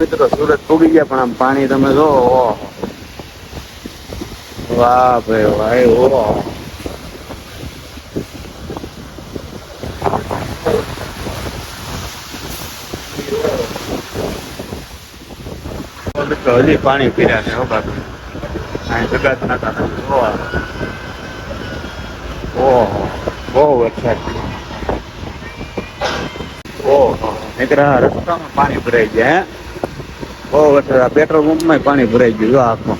મિત્રો, સુરત પૂગી ગયા, પણ આમ પાણી તમે જો વાહ ભાઈ ભાઈ ઓ હજી પાણી પીર્યા છે, હો બાકી અહીં જગાત નાતા ઓહો, બહુ રસ્તામાં પાણી ભરાઈ ગયા બહુ વરસાદ પેટ્રોલ પંપમાં પાણી ભરાઈ ગયું, જો આખું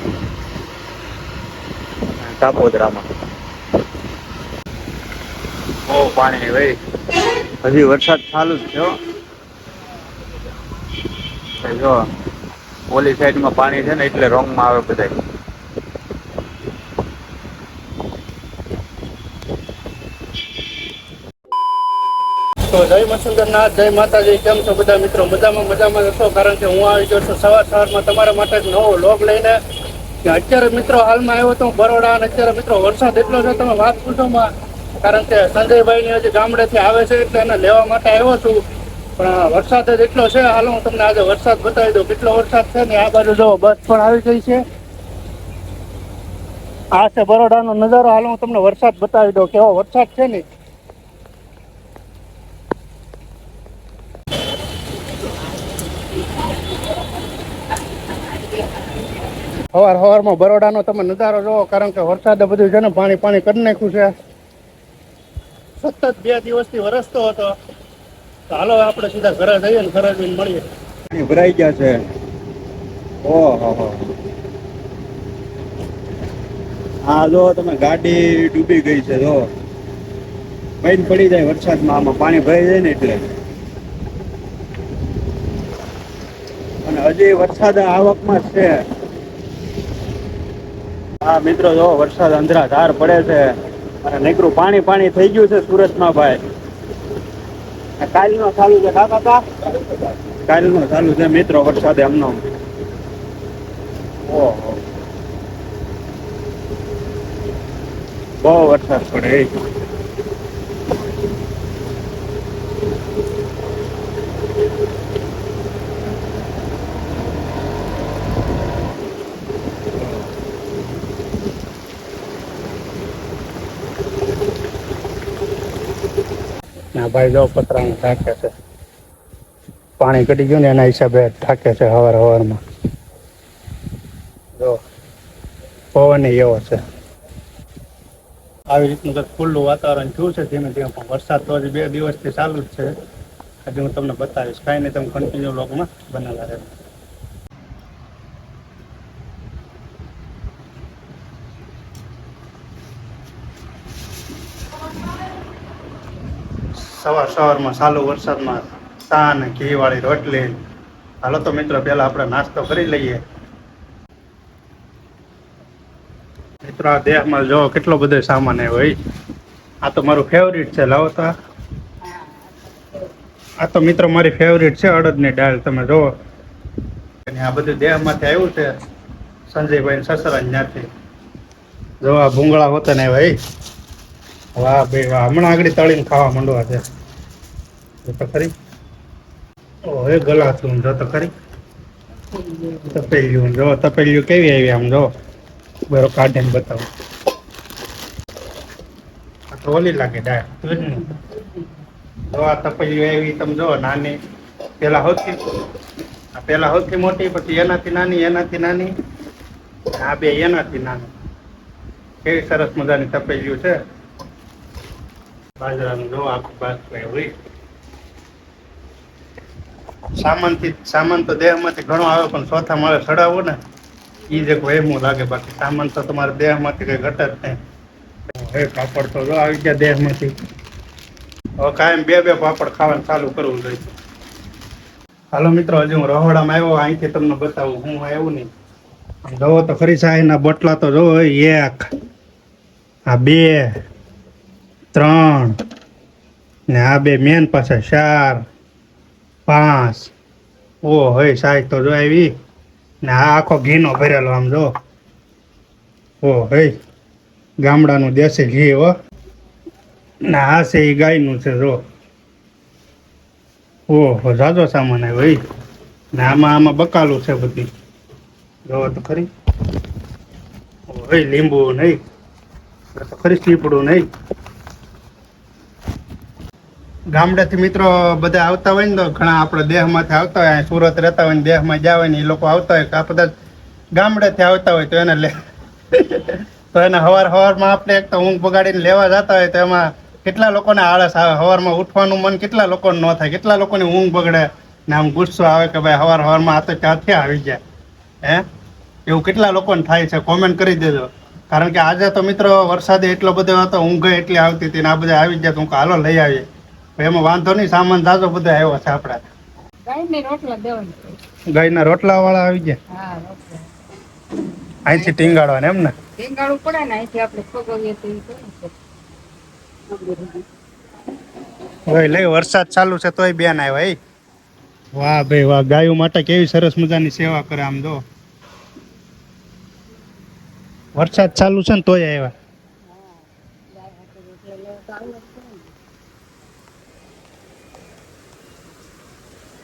કાપોદરામાં. બહુ પાણી ભાઈ હજી વરસાદ ચાલુ જ છે જો, ઓલી સાઈડમાં પાણી છે ને, એટલે રોંગમાં આવે બધા તો જય મસુંદરનાથ, જય માતાજી, કેમ છો બધા મિત્રો? મજામાં મજામાં છો? કારણ કે હું આવી ગયો છું સવાર સવારમાં તમારા માટે જ નવો લોગ લઈને. અત્યારે મિત્રો હાલમાં આવ્યો તો બરોડા અને અત્યારે મિત્રો વરસાદ એટલો છે, તમે વાત પૂછો માં. કારણ કે સંજયભાઈ ની હજી ગામડેથી આવે છે એટલે એને લેવા માટે આવ્યો છું. પણ વરસાદ જ એટલો છે, હાલ હું તમને આજે વરસાદ બતાવી દઉં. કેટલો વરસાદ છે ને આ બાજુ જો બસ પણ આવી ગઈ છે. આ છે બરોડાનો નજારો. હાલ હું તમને વરસાદ બતાવી દઉં કેવો વરસાદ છે ને. સવાર સવારમાં બરોડાનો તમે નજારો જોવો કારણ કે વરસાદે બધું છે ને પાણી પાણી કરી નાખ્યું છે. સતત બે દિવસથી વરસતો હતો. તો હાલો આપણે સીધા ઘરે જઈએ ને ઘરે જઈને મળીએ. ભરાઈ ગયા છે. ઓહો હો. હા જો તમે ગાડી ડૂબી ગઈ છે જો. પૈન પડી જાય વરસાદમાં આમાં પાણી ભરાઈ જાય ને એટલે. અને હજી વરસાદ આવકમાં છે. હા, મિત્રો, જો વરસાદ અંધરા ધાર પડે છે અને નીકળું પાણી પાણી થઈ ગયું છે સુરતમાં ભાઈ. કાલનો ચાલુ છે કાકા? કા કાલનો ચાલુ છે મિત્રો, વરસાદ એમનો. ઓહો. બહુ વરસાદ પડે એ. ભાઈ જો પતરાને ઢાંકે છે. પાણી ઘટી ગયું ને એના હિસાબે ઢાંકે છે હવાર હવારમાં. જો, પવન એવો છે. આવી રીતનું કંઈક ખુલ્લું વાતાવરણ થયું છે ધીમે ધીમે પણ વરસાદ તો હજી બે દિવસથી ચાલુ જ છે. હજી હું તમને બતાવીશ. કાંઈ નહીં, તમે કન્ટિન્યુ લોકમાં બનેલા રહેજો. સવાર સવારમાં ચાલુ વરસાદમાં ચા ને ઘીવાળી રોટલી. હાલો તો મિત્રો, પહેલાં આપણે નાસ્તો કરી લઈએ. મિત્રો, આ દેહમાં જો કેટલો બધો સામાન હોય. આ તો મારું ફેવરિટ છે, લાવો તો. આ. તો મિત્રો મારી ફેવરિટ છે, અડદની દાળ. તમે જુઓ. અને આ બધું દેહમાંથી આવ્યું છે, સંજયભાઈ સસરા ત્યાંથી. જો આ ભૂંગળા હોતા ને ભાઈ. વાહ ભાઈ, વાહ. હમણાં આગળ તળીને ખાવા માંડવા છે. તો ખરી એ ગલાતું જો તો તપેલિયું જો તપેલ્યું કેવી આવી આમ જો? બરો કાઢીને બતાવો. ઓલી લાગે ડાળ જો આ તપેલ્યું આવી, તમે જો નાની. પેલા હોતી પેલા હોતી મોટી, પછી એનાથી નાની એનાથી નાની. આ બે એનાથી નાની. કેવી સરસ મજાની તપેલ્યું છે. બાજરાનું જો આખું બાજુ હોય સામાનથી સામાન તો દેહમાંથી ઘણો આવે, પણ ચોથા માળે ચડાવો ને એ જ એક વહેમું લાગે. બાકી સામાન તો તમારે દેહમાંથી કઈ ઘટે જ નહીં. હવે પાપડ તો જો આવી ગયા દેહમાંથી. હવે કાયમ બે બે પાપડ ખાવાનું ચાલુ કરવું જોઈએ. હાલો મિત્રો, હજી હું રહોડામાં આવ્યો, અહીંથી તમને બતાવું. હું આવ્યું નહીં. જોવો તો ખરી સાહીના બોટલા તો જોવો એક, આ બે, ત્રણ, ને આ બે મેન પાસે ચાર પાંચ. ઓ હોય સાહેબ, તો જો આવી. ને આ આખો ઘીનો ભરેલો આમ જો. ઓ હઈ ગામડાનું દેશી ઘી હો. ને આ છે એ ગાયનું છે, જો. ઓહો, જાજો સામાન આવ્યો ભાઈ ને આમાં આમાં બકાલું છે બધી. જોવો તો ખરી. ઓય લીંબુ નહીં. ખરી ચીપડું નહીં. ગામડેથી મિત્રો બધા આવતા હોય ને તો ઘણા આપણે દેહમાંથી આવતા હોય સુરત રહેતા હોય ને દેહમાં જ્યાં હોય ને એ લોકો આવતા હોય આ બધા ગામડેથી આવતા હોય તો એને લે. તો એને હવાર હવારમાં આપણે એક તો ઊંઘ બગાડીને લેવા જતા હોય તો એમાં કેટલા લોકોને આળસ આવે? હવારમાં ઉઠવાનું મન કેટલા લોકોને ન થાય? કેટલા લોકોની ઊંઘ બગડે? ને આમ ગુસ્સો આવે કે ભાઈ હવાર હવારમાં આ તો ક્યાંથી આવી જાય હે? એવું કેટલા લોકોને થાય છે? કોમેન્ટ કરી દેજો. કારણ કે આજે તો મિત્રો વરસાદે એટલો બધો હતો, ઊંઘ એટલી આવતી હતી ને આ બધા આવી જાય તો હું હાલો લઈ આવીએ. એમાં વાંધો નહીં સામાન તાજો બધા આવ્યો છે આપણા. ગાયને રોટલા વાળા આવી ગયા. અહીંથી ટીંગાડવાના એમ ને? ટીંગાડવું પડે ને અહીંથી આપણે ખોગવીએ લઈ વરસાદ ચાલુ છે તોય બેન આવ્યા એ વાહ ભાઈ વાહ ગાયો માટે કેવી સરસ મજાની સેવા કરે આમ જો. વરસાદ ચાલુ છે ને તોય આવ્યા.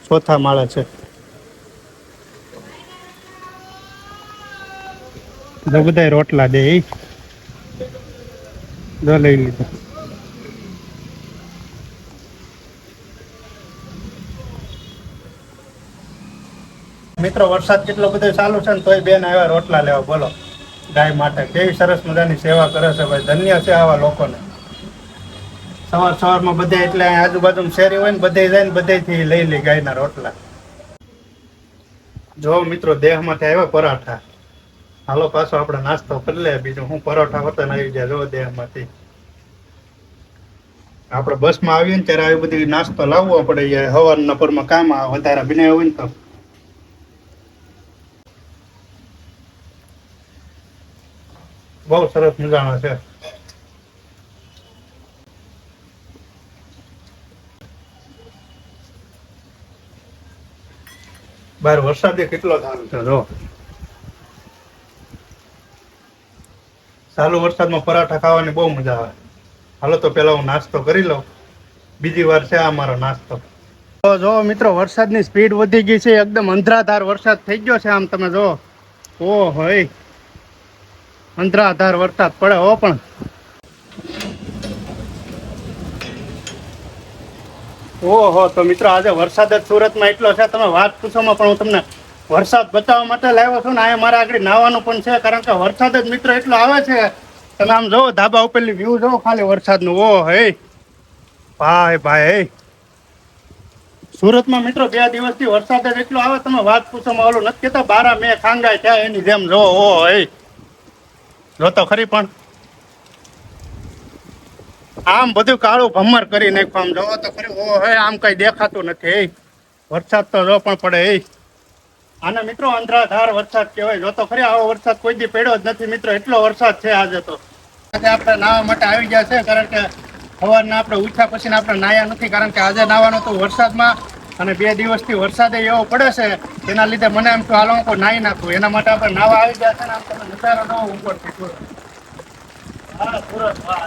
ચોથા માળે છે. બધા રોટલા દે એ લઈ લીધા. મિત્રો વરસાદ કેટલો બધો ચાલુ છે ને તોય બેન આવ્યા રોટલા લેવા બોલો. ગાય માટે કેવી સરસ મજાની સેવા કરે છે ભાઈ. ધન્ય છે આવા લોકોને. સવાર સવારમાં બધે એટલે આજુબાજુ શેરી હોય ને બધે જાય ને બધેથી લઈ લે ગાયના રોટલા. જો મિત્રો દેહમાંથી આવ્યા પરાઠા. હાલો, પાછો આપણે નાસ્તો કરી લે, બીજું હું પરોઠા વતન આવી જાય જો દેહમાંથી. આપણે બસમાં આવીએ ને ત્યારે આવી બધી નાસ્તો લાવવો પડે યાર હવારના પરમાં કામ વધારે બનાવ્યો હોય ને તો. બહુ સરસ મજાનો છે. બાર વરસાદે કેટલો સારું ચાલુ વરસાદમાં પરાઠા ખાવાની બહુ મજા આવે. હાલો તો પેલા હું નાસ્તો કરી લઉં. બીજી વાર છે આ મારો નાસ્તો. તો જો મિત્રો, વરસાદની સ્પીડ વધી ગઈ છે. એકદમ અંધરાધાર વરસાદ થઈ ગયો છે આમ તમે જો. ઓ હોય અંધરાધાર વરસાદ પડે હો પણ. ઓહો, તો મિત્રો આજે વરસાદ જ સુરતમાં એટલો છે. તમે વાત પૂછોમાં પણ હું તમને વરસાદ બચાવવા માટે લાવ્યો છું ને, અહીંયા મારે આગળ નાવાનું પણ છે, કારણ કે વરસાદ જ મિત્રો એટલો આવે છે. તમે આમ જોવો ધાબા ઉપરની વ્યૂ જોવો ખાલી વરસાદનું. ઓ, હે. ભાઈ ભાઈ સુરતમાં મિત્રો બે દિવસથી વરસાદ જ એટલો આવે, તમે વાત પૂછોમાં ઓલું નથી કહેતા, બારા મેં ખાંગાય ત્યાં એની જેમ જો ઓ, હે. જો તો ખરી પણ. આમ બધું કાળું ભમર કરી નાખ્યું. આમ જોવો તો ખરી, ઓહે આમ કઈ દેખાતું નથી. વરસાદ તો જો પણ પડે એ આને મિત્રો અંધરાધાર વરસાદ કહેવાય. જો તો ખરી, આવો વરસાદ કોઈ દી પડ્યો જ નથી. મિત્રો, એટલો વરસાદ છે આજે તો. આજે આપણે નાહવા માટે આવી ગયા છે, કારણ કે સવારના આપણે ઉઠ્યા પછી આપણે નાહ્યા નથી, કારણ કે આજે નાહવાનું તો વરસાદમાં. અને બે દિવસથી વરસાદે એવો પડે છે તેના લીધે મને એમ કે હાલો નાહી નાખું. એના માટે આપણે નાવા આવી ગયા છે ને, આમ તમે નજારો જોવો ઉપરથી હા સુરત હા.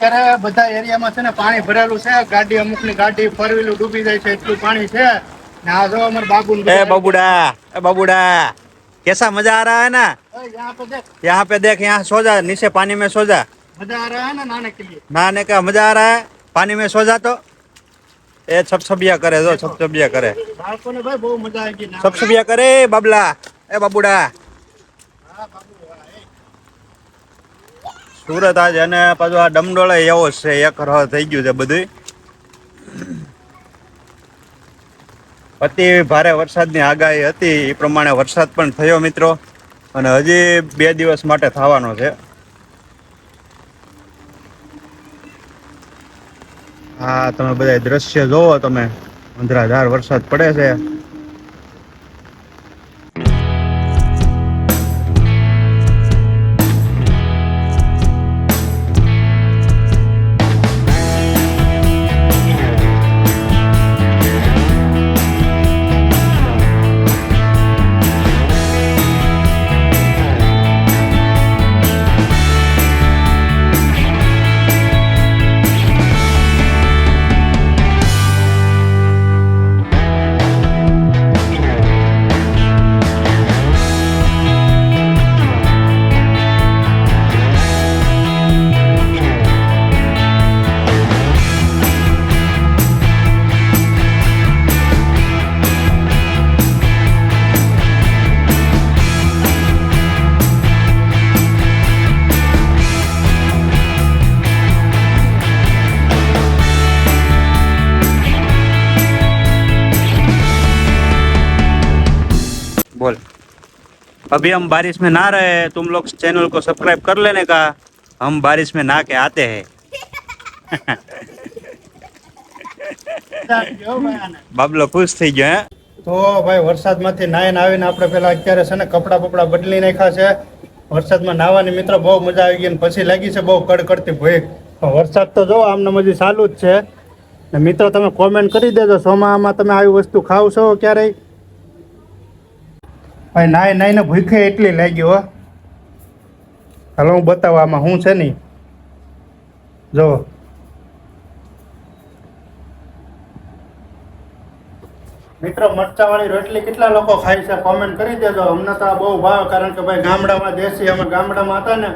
અત્યારે બધા એરિયામાં છે ને પાણી ભરેલું છે ગાડી અમુકની ગાડી ફોર વ્હીલર ડૂબી જાય છે એટલું પાણી છે ને આ જો અમારા બાબુ ए बबूड़ा ए बबूड़ा कैसा मजा आ रहा है ना यहाँ पे देख यहाँ पे देख यहाँ सो जा नीचे पानी में सो जा मजा आ रहा है ना नहाने के लिए नहाने का मजा आ रहा है पानी में सो जा तो એ છપછપિયા કરે જો છપછપિયા કરે. બાળકોને ભાઈ બહુ મજા આવી ગઈ છપછપિયા કરે બાબલા એ બાબુડા. સુરત આજે અને પાછું આ ડમડોળે એવો છે એક રહ થઈ ગયું છે બધું અતિ ભારે વરસાદની આગાહી હતી એ પ્રમાણે વરસાદ પણ થયો મિત્રો. અને હજી બે દિવસ માટે થવાનો છે. હા તમે બધા દ્રશ્ય જોવો તમે. અંધરાધાર વરસાદ પડે છે. अभी हम बारिश में ना रहे तुम लोग चैनल को सब्सक्राइब कर लेने का हम बारिश में ना के आते हैं બાબલો ખુશ થઈ ગયો હે તો ભાઈ વરસાદમાંથી નાહીને આવીને આપણે પેલા અત્યારે છે ને કપડાં બપડા બદલી નાખ્યા છે વરસાદમાં નાહવાની મિત્ર બહુ મજા આવી ગઈ ને પછી લાગી છે બહુ કડકડતી ભૂખ વરસાદ તો જો આમને મજી ચાલુ જ છે ને મિત્રો તમે કોમેન્ટ કરી દેજો સોમામાં તમે આવી વસ્તુ ખાવ છો ક્યારેય ભાઈ, નાય નાઈને ભૂખે એટલી લાગ્યો હો. હાલો, હું બતાવું આમાં શું છે નહીં જો. મિત્રો, મરચાવાળી રોટલી કેટલા લોકો ખાય છે? કોમેન્ટ કરી દેજો. અમને તો બહુ ભાવ, કારણ કે ભાઈ ગામડામાં દેશી, અમે ગામડામાં હતા ને,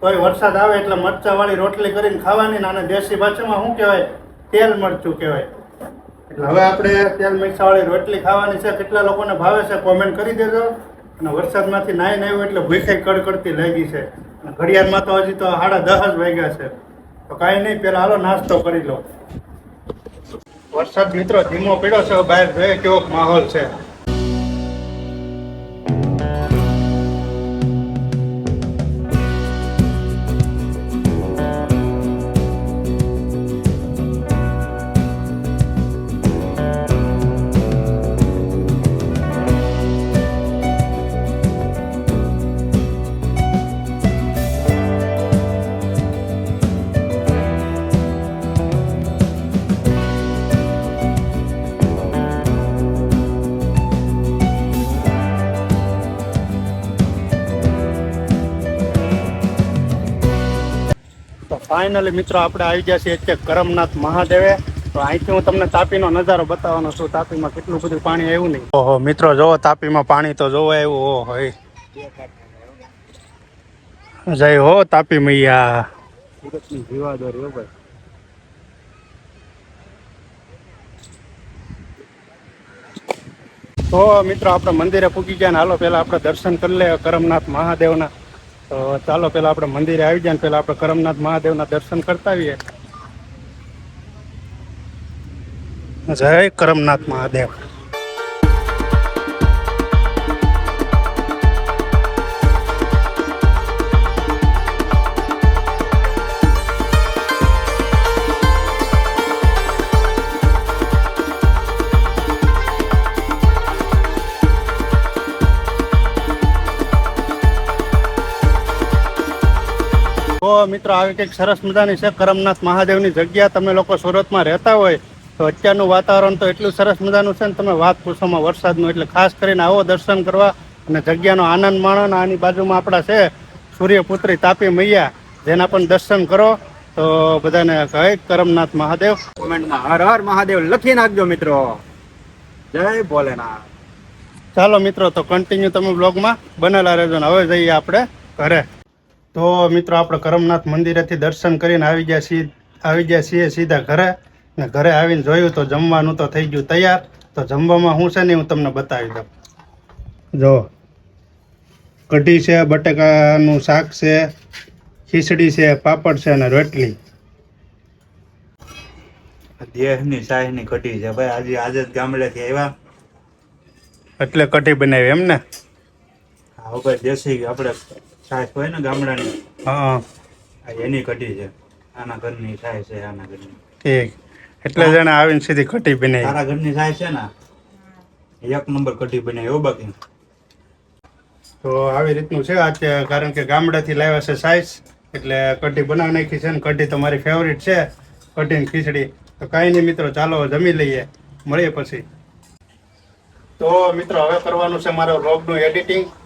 તોય વરસાદ આવે એટલે મરચાવાળી રોટલી કરીને ખાવાની ને આને દેશી ભાષામાં શું કહેવાય? તેલ મરચું કહેવાય. એટલે હવે આપણે તેલ મિરચાવાળી રોટલી ખાવાની છે. કેટલા લોકોને ભાવે છે કોમેન્ટ કરી દેજો. અને વરસાદમાંથી નાહી નાહ્યું એટલે ભૂખે કડકડતી લાગી છે. અને ઘડિયાળમાં તો હજી તો સાડા દસ જ વાગ્યા છે. તો કાંઈ નહીં, પહેલાં હાલો નાસ્તો કરી લો. વરસાદ મિત્રો ધીમો પડ્યો છે. બહાર જોઈએ કેવો માહોલ છે. ફાઇનલી મિત્રો આપણે આવી ગયા છીએ અત્યારે કરમનાથ મહાદેવે. તો અહીંથી હું તમને તાપીનો નજારો બતાવવાનો છું. તાપીમાં કેટલું બધું પાણી આવ્યું નહીં. ઓહો મિત્રો જોવો તાપીમાં પાણી તો જોવો આવ્યું. ઓહો હોય જય હો તાપી મૈયા સુરતની જીવાદોર ભાઈ. તો મિત્રો આપણે મંદિરે પૂગી ગયા ને હાલો પેલા આપણે દર્શન કરી લે કરમનાથ મહાદેવના. તો ચાલો, પેલા આપણે મંદિરે આવી જાય ને પહેલા આપણે કરમનાથ મહાદેવના દર્શન કરતા આવીએ. જય કરમનાથ મહાદેવ. તો મિત્રો આવી કંઈક સરસ મજાની છે કરમનાથ મહાદેવની જગ્યા. તમે લોકો સુરતમાં રહેતા હોય તો અત્યારનું વાતાવરણ તો એટલું સરસ મજાનું છે ને તમે વાત પૂછોમાં વરસાદનું. એટલે ખાસ કરીને આવો દર્શન કરવા અને જગ્યાનો આનંદ માણો ને આની બાજુમાં આપણા છે સૂર્યપુત્રી તાપી મૈયા. જેના પણ દર્શન કરો તો બધાને કહે કરમનાથ મહાદેવ. કોમેન્ટમાં હર હર મહાદેવ લખી નાખજો મિત્રો. જય ભોલેનાથ. ચાલો મિત્રો તો કન્ટિન્યુ તમે બ્લોગમાં બનેલા રહેજો ને. હવે જઈએ આપણે ઘરે. તો મિત્રો આપણે કરમનાથ મંદિરેથી દર્શન કરીને આવી ગયા છીએ આવી ગયા છીએ સીધા ઘરે. ને ઘરે આવીને જોયું તો જમવાનું તો થઈ ગયું તૈયાર. તો જમવામાં શું છે ને હું તમને બતાવી દઉં. જો કઢી છે બટેકાનું શાક છે ખીચડી છે પાપડ છે અને રોટલી. દેહની સાહેની કઢી છે ભાઈ. આજે આજે જ ગામડેથી આવ્યા. એટલે કઢી બનાવી એમ ને? હા ભાઈ દેશી આપણે છાશ હોય ને ગામડાની. હા. આ એની કઢી છે. આના ઘરની છાશ છે આના ઘરની. ઠીક. એટલે જણે આવીને સીધી કઢી બનાવી. તારા ઘરની છાશ છે ને એક નંબર કઢી બનાવી એવું બાકી. તો આવી રીતનું છે આજે કારણ કે ગામડાથી લાવ્યા છે સાઈઝ એટલે કઢી બનાવી નાખી છે ને કઢી તો મારી ફેવરિટ છે કઢીની ખીચડી. તો કાંઈ નહીં મિત્રો ચાલો જમી લઈએ. મળીએ પછી. તો મિત્રો હવે કરવાનું છે મારો વ્લોગનું એડિટિંગ